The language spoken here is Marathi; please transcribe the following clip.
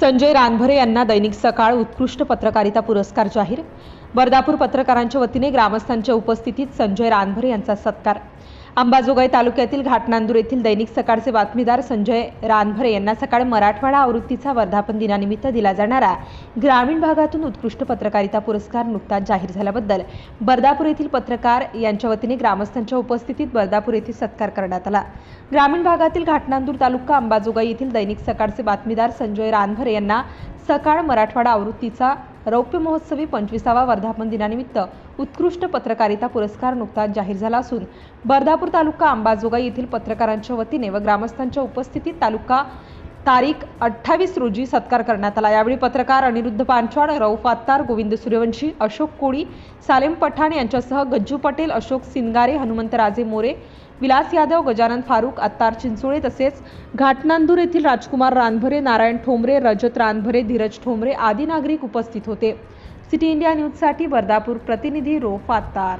संजय रानभरे यांना दैनिक सकाळ उत्कृष्ट पत्रकारिता पुरस्कार जाहीर. बर्दापूर पत्रकारांच्या वतीने ग्रामस्थांच्या उपस्थितीत संजय रानभरे यांचा सत्कार. अंबाजोगाई तालुक्यातील घाटनांदूर येथील दैनिक सकाळचे बातमीदार संजय रानभरे यांना सकाळ मराठवाडा आवृत्तीचा वर्धापन दिनानिमित्त दिला जाणारा ग्रामीण भागातून उत्कृष्ट पत्रकारिता पुरस्कार नुकताच जाहीर झाल्याबद्दल बर्दापूर येथील पत्रकार यांच्या वतीने ग्रामस्थांच्या उपस्थितीत बर्दापूर येथे सत्कार करण्यात आला. ग्रामीण भागातील घाटनांदूर तालुका अंबाजोगाई येथील दैनिक सकाळचे बातमीदार संजय रानभरे यांना सकाळ मराठवाडा आवृत्तीचा रौप्य महोत्सवी पंचवीसावा वर्धापन दिनानिमित्त उत्कृष्ट पत्रकारिता पुरस्कार नुकताच जाहीर झाला असून बर्धापूर तालुका अंबाजोगाई येथील पत्रकारांच्या वतीने व ग्रामस्थांच्या उपस्थितीत तालुका तारीख अठ्ठावीस रोजी सत्कार करण्यात आला. यावेळी पत्रकार अनिरुद्ध पांचाळ रऊफ आत्तार गोविंद सूर्यवंशी अशोक कोळी सालेम पठाण यांच्यासह गज्जू पटेल अशोक सिंगारे हनुमंतराजे मोरे विलास यादव गजानन फारूक अत्तार चिंचोळे तसेच घाटनांदूर येथील राजकुमार रानभरे नारायण ठोंबरे रजत रानभरे धीरज ठोंबरे आदी नागरिक उपस्थित होते. सिटी इंडिया न्यूजसाठी वर्धापूर प्रतिनिधी रोफ आत्तार